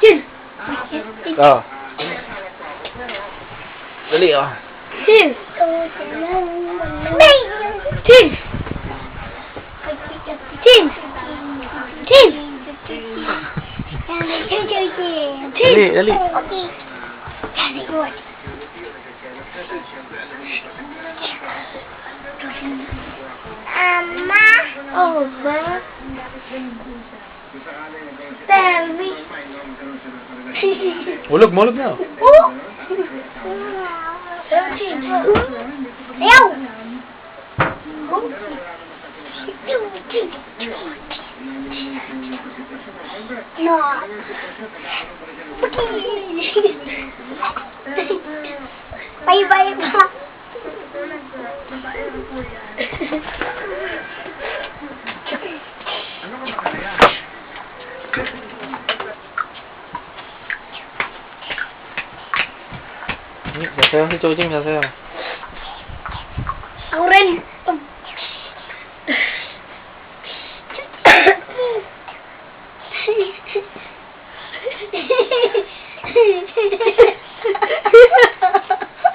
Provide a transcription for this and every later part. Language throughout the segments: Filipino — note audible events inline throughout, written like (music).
Chin! Oh. Dali oh. Chin! Chin! Chin! Chin! Dali, dali. Very good. Oh, over. Tell me. (laughs) oh, look, more look now. Oh. No. bye bye. bye. (laughs) Hmm, Sasayaw si Chojing, sasayaw. Ako rin.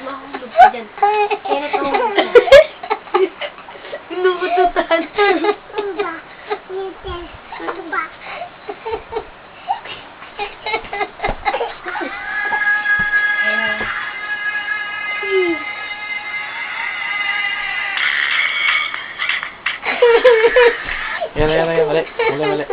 Mahulog ka dyan. Kaya natawag ka. Yan, yan, yan. Mali. Mali, mali.